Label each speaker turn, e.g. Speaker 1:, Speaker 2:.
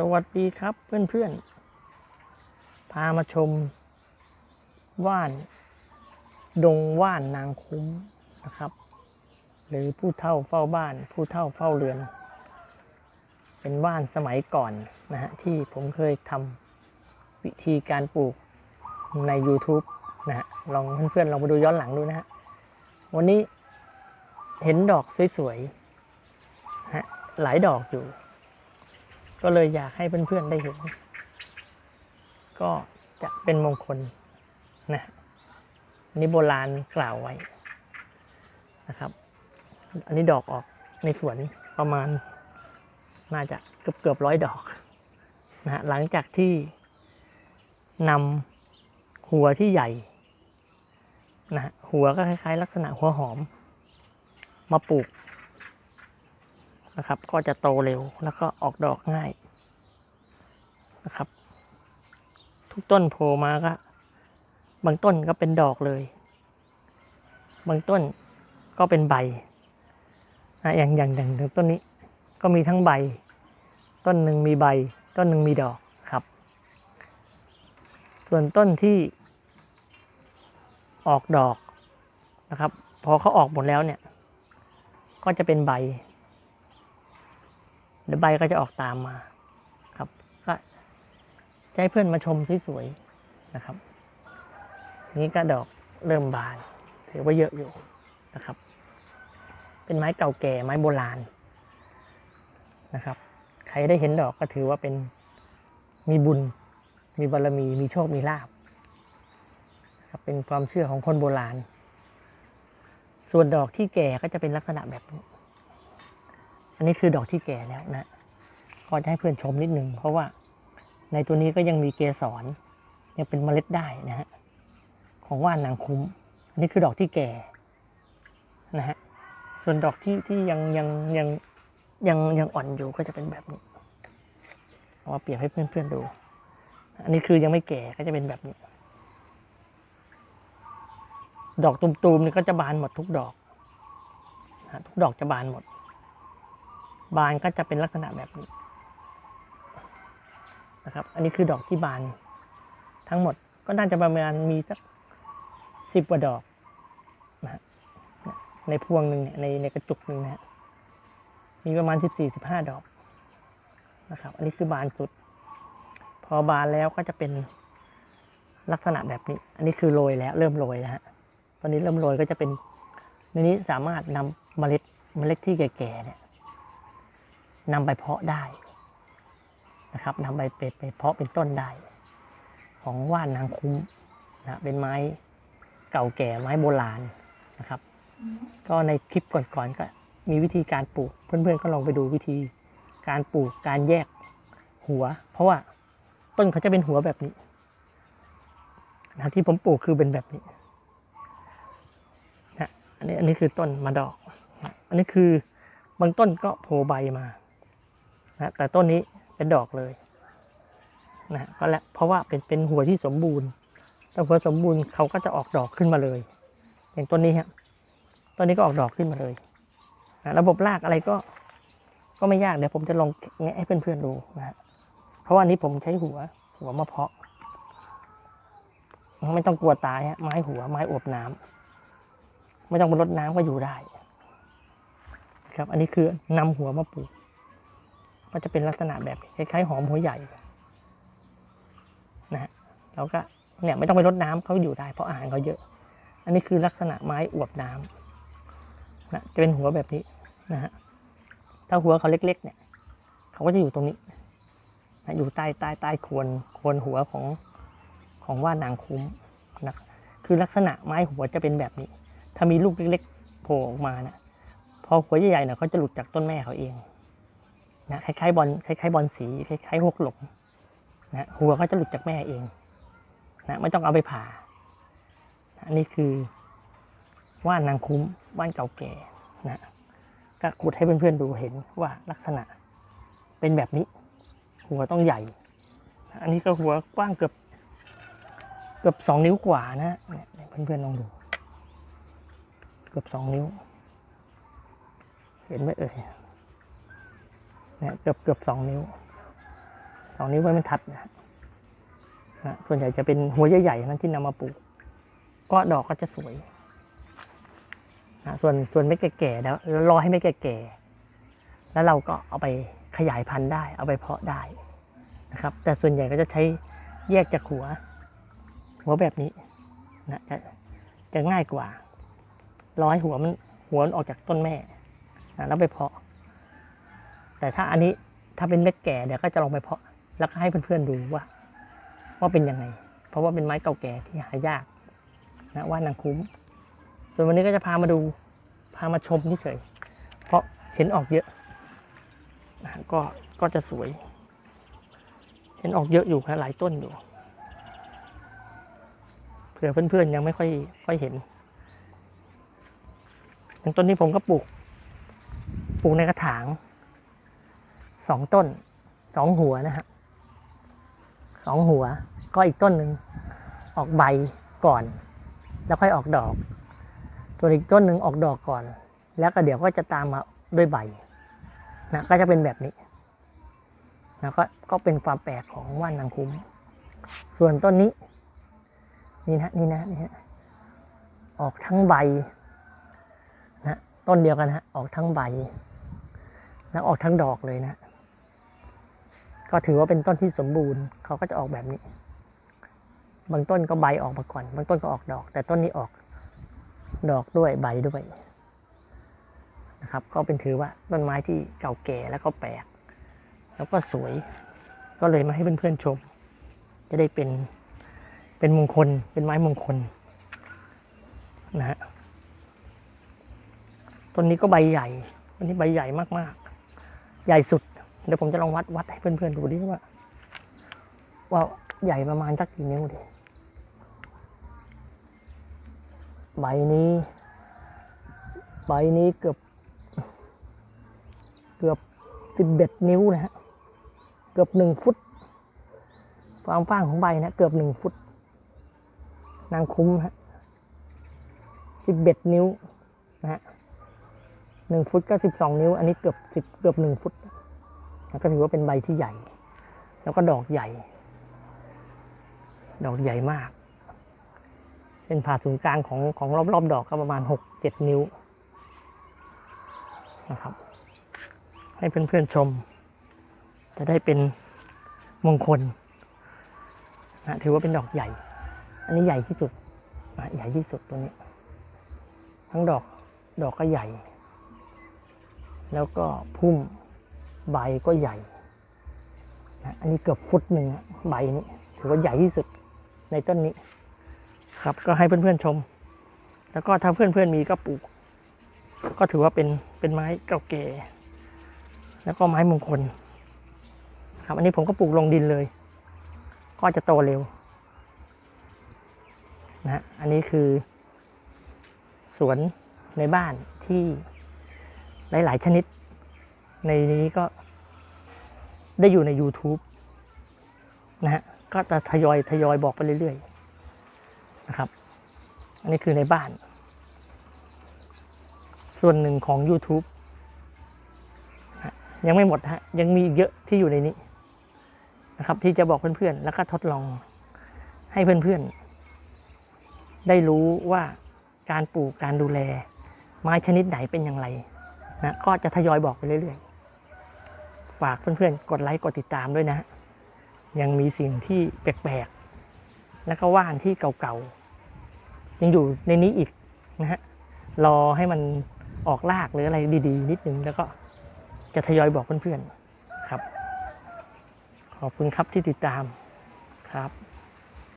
Speaker 1: สวัสดีครับเพื่อนๆ พามาชม ว่าน ดงว่านนางคุ้มนะครับ หรือผู้เฒ่าเฝ้าบ้าน ผู้เฒ่าเฝ้าเรือน เป็นว่านสมัยก่อนนะฮะที่ผมเคยทำวิธีการปลูกใน YouTube นะฮะลองเพื่อนๆลองไปดูย้อนหลังดูนะฮะวันนี้เห็นดอกสวยๆฮะหลายดอกอยู่ ก็เลยอยากให้เพื่อนๆได้เห็น ก็จะเป็นมงคลนะนนี้โบราณกล่าวไว้นะครับ อันนี้ดอกออกในสวนประมาณ น่าจะเกือบเกือบร้อยดอกนะฮะหลังจากที่นำหัวที่ใหญ่นะหัวก็คล้ายๆ ลักษณะหัวหอม มาปลูก นะครับ ก็จะโตเร็วแล้วก็ออกดอกง่ายนะครับ ทุกต้นโผล่มาก็บางต้นก็เป็นดอกเลย บางต้นก็เป็นใบนะอย่างอย่างอย่างอย่างต้นนี้ก็มีทั้งใบ ต้นหนึ่งมีใบ ต้นหนึ่งมีดอกครับ ส่วนต้นที่ออกดอกนะครับ พอเขาออกหมดแล้วเนี่ย ก็จะเป็นใบ เดี๋ยวใบก็จะออกตามมาครับก็จะให้เพื่อนมาชมสวยๆนะครับ นี่ก็ดอกเริ่มบานถือว่าเยอะอยู่นะครับ เป็นไม้เก่าแก่ไม้โบราณนะครับ ใครได้เห็นดอกก็ถือว่าเป็นมีบุญ มีบารมี มีโชค มีลาบครับเป็นความเชื่อของคนโบราณ ส่วนดอกที่แก่ก็จะเป็นลักษณะแบบนี้ อันนี้คือดอกที่แก่แล้วนะ ก็จะให้เพื่อนชมนิดหนึ่งเพราะว่าในตัวนี้ก็ยังมีเกสรยังเป็นเมล็ดได้นะฮะของว่านนางคุ้ม อันนี้คือดอกที่แก่นะฮะส่วนดอกที่ที่ยังยังยังยังยังอ่อนอยู่ก็จะเป็นแบบนี้เอามาเปรียบให้เพื่อนๆดู อันนี้คือยังไม่แก่ก็จะเป็นแบบนี้ ดอกตุ่มๆนี่ก็จะบานหมดทุกดอกทุกดอกจะบานหมด บานก็จะเป็นลักษณะแบบนี้นะครับ อันนี้คือดอกที่บาน ทั้งหมดก็น่าจะประมาณมีสักสิบกว่าดอกนะฮะในพวงหนึ่งเนี่ยในในกระจุกหนึ่งนะฮะมีประมาณสิบสี่สิบห้าดอกนะครับ อันนี้คือบานสุด พอบานแล้วก็จะเป็นลักษณะแบบนี้ อันนี้คือโรยแล้ว เริ่มโรยแล้วฮะตอนนี้เริ่มโรยก็จะเป็นในนี้สามารถนำเมล็ดเมล็ดที่แก่ๆเนี่ย นำไปเพาะได้นะครับนำไปไปไปเพาะเป็นต้นได้ ของว่านนางคุ้มนะเป็นไม้เก่าแก่ไม้โบราณนะครับ ก็ในคลิปก่อนๆก็มีวิธีการปลูก เพื่อนๆก็ลองไปดูวิธีการปลูกการแยกหัว เพราะว่าต้นเขาจะเป็นหัวแบบนี้นะที่ผมปลูกคือเป็นแบบนี้นะอันนี้อันนี้คือต้นมาดอกนะอันนี้คือบางต้นก็โผล่ใบมา นะแต่ต้นนี้เป็นดอกเลยนะก็แล้วเพราะว่าเป็นเป็นหัวที่สมบูรณ์ถ้าหัวสมบูรณ์เขาก็จะออกดอกขึ้นมาเลย อย่างต้นนี้ฮะต้นนี้ก็ออกดอกขึ้นมาเลยนะระบบรากอะไรก็ก็ไม่ยากเดี๋ยวผมจะลองแงะให้เพื่อนๆดูนะฮะเพราะว่าอันนี้ผมใช้หัวหัวมะเพาะไม่ต้องกลัวตายฮะไม้หัวไม้อวบน้ำไม่ต้องไปรดน้ำก็อยู่ได้ ครับ อันนี้คือนำหัวมาปลูก ก็จะเป็นลักษณะแบบคล้ายๆหอมหัวใหญ่นะฮะแล้วก็เนี่ยไม่ต้องไปรดน้ำเขาอยู่ได้เพราะอาหารเขาเยอะ อันนี้คือลักษณะไม้อวบน้ำนะจะเป็นหัวแบบนี้นะฮะถ้าหัวเขาเล็ก ๆ เนี่ยเขาก็จะอยู่ตรงนี้นะอยู่ใต้ใต้ใต้โคนโคนหัวของของว่านางคุ้มนะคือลักษณะไม้หัวจะเป็นแบบนี้ ถ้ามีลูกเล็ก ๆ โผล่ออกมานะพอหัวใหญ่ๆเนี่ยเขาจะหลุดจากต้นแม่เขาเอง นะคล้ายๆบอลคล้ายๆบอลสีคล้ายๆหกหลงนะหัวเขาจะหลุดจากแม่เองนะไม่ต้องเอาไปผ่าอันนี้คือว่านนางคุ้มว่านเก่าแก่นะก็ขุดให้เพื่อนๆดูเห็นว่าลักษณะเป็นแบบนี้ หัวต้องใหญ่ อันนี้ก็หัวกว้างเกือบเกือบสองนิ้วกว่านะเนี่ยเพื่อนๆลองดู เกือบสองนิ้ว เห็นไหมเอ่ย นี่ยเกือบเกือบสองนิ้วสองนิ้วไว้มันทัดนะฮะนะส่วนใหญ่จะเป็นหัวใหญ่ๆนั้นที่นำมาปลูก ก็ดอกก็จะสวยนะส่วนส่วนไม่แก่ๆแล้วรอให้ไม่แก่ๆแล้วเราก็เอาไปขยายพันธุ์ได้ เอาไปเพาะได้นะครับ แต่ส่วนใหญ่ก็จะใช้แยกจากหัว หัวแบบนี้นะจะจะง่ายกว่า ร้อยหัวมันหัวมันออกจากต้นแม่นะแล้วไปเพาะ แต่ถ้าอันนี้ถ้าเป็นเม็ดแก่เดี๋ยวก็จะลองไปเพาะ แล้วก็ให้เพื่อนๆดูว่า ว่าเป็นยังไง เพราะว่าเป็นไม้เก่าแก่ที่หายากนะว่านางคุ้ม ส่วนวันนี้ก็จะพามาดู พามาชมเฉยเพราะเห็นออกเยอะนะก็ก็จะสวย เห็นออกเยอะอยู่ครับหลายต้นอยู่เผื่อเพื่อนๆยังไม่ค่อยค่อยเห็นอย่างต้นนี้ผมก็ปลูกปลูกในกระถาง สองต้นสองหัวนะฮะสองหัวก็อีกต้นหนึ่งออกใบก่อน แล้วค่อยออกดอกส่วอีกต้นหนึ่งออกดอกก่อน แล้วก็เดี๋ยวก็จะตามมาด้วยใบนะก็จะเป็นแบบนี้นะก็ก็เป็นความแปลกของว่านนางคุ้ม ส่วนต้นนี้ นี่นะนี่นะนี่ฮะออกทั้งใบนะต้นเดียวกันฮะออกทั้งใบแล้วออกทั้งดอกเลยนะ ก็ถือว่าเป็นต้นที่สมบูรณ์เขาก็จะออกแบบนี้ บางต้นก็ใบออกมาก่อน บางต้นก็ออกดอก แต่ต้นนี้ออกดอกด้วยใบด้วยนะครับ ก็เป็นถือว่าต้นไม้ที่เก่าแก่แล้วก็แปลก แล้วก็สวย ก็เลยมาให้เพื่อนๆชม จะได้เป็นเป็นมงคล เป็นไม้มงคลนะฮะต้นนี้ก็ใบใหญ่ต้นนี้ใบใหญ่มากๆ ใหญ่สุด เดี๋ยวผมจะลองวัดวัดให้เพื่อนๆดูดิว่าว่าใหญ่ประมาณสักกี่นิ้วดิใบนี้ ใบนี้เกือบ เกือบสิบเอ็ดนิ้วนะฮะเกือบหนึ่งฟุตความฟ้างของใบนะเกือบหนึ่งฟุต นางคุ้มฮะสิบเอ็ดนิ้วนะฮะหนึ่งฟุตก็สิบสองนิ้ว อันนี้เกือบสิบเกือบหนึ่งฟุต ก็ถือว่าเป็นใบที่ใหญ่ แล้วก็ดอกใหญ่ ดอกใหญ่มาก เส้นผ่าศูนย์กลางของของรอบๆดอกก็ประมาณหกเจ็ดนิ้วนะครับ ให้เพื่อนๆชม จะได้เป็นมงคลนะถือว่าเป็นดอกใหญ่ อันนี้ใหญ่ที่สุดนะใหญ่ที่สุดตัวนี้ ทั้งดอกดอกก็ใหญ่ แล้วก็พุ่ม ใบก็ใหญ่นะอันนี้เกือบฟุตหนึ่งใบนี้ถือว่าใหญ่ที่สุดในต้นนี้ ครับก็ให้เพื่อนๆชม แล้วก็ถ้าเพื่อนๆมีก็ปลูก ก็ถือว่าเป็นเป็นไม้เก่าแก่แล้วก็ไม้มงคล ครับ อันนี้ผมก็ปลูกลงดินเลย ก็จะโตเร็วนะฮะอันนี้คือสวนในบ้านที่หลาย ๆ ชนิด ในนี้ก็ได้อยู่ใน YouTube นะฮะก็จะทยอยทยอยบอกไปเรื่อยๆนะครับ อันนี้คือในบ้าน ส่วนหนึ่งของ YouTube นะยังไม่หมดฮะยังมีเยอะที่อยู่ในนี้นะครับ ที่จะบอกเพื่อนๆ แล้วก็ทดลองให้เพื่อนๆ ได้รู้ว่าการปลูกการดูแล ไม้ชนิดไหนเป็นอย่างไรนะก็จะทยอยบอกไปเรื่อยๆ ฝากเพื่อนๆ กดไลค์ กดติดตามด้วยนะฮะยังมีสิ่งที่แปลกๆ แล้วก็ว่านที่เก่าๆ ยังอยู่ในนี้อีกนะฮะ รอให้มันออกลากหรืออะไรดีๆ นิดนึงแล้วก็จะทยอยบอกเพื่อนๆ ครับ ขอบคุณครับที่ติดตามครับ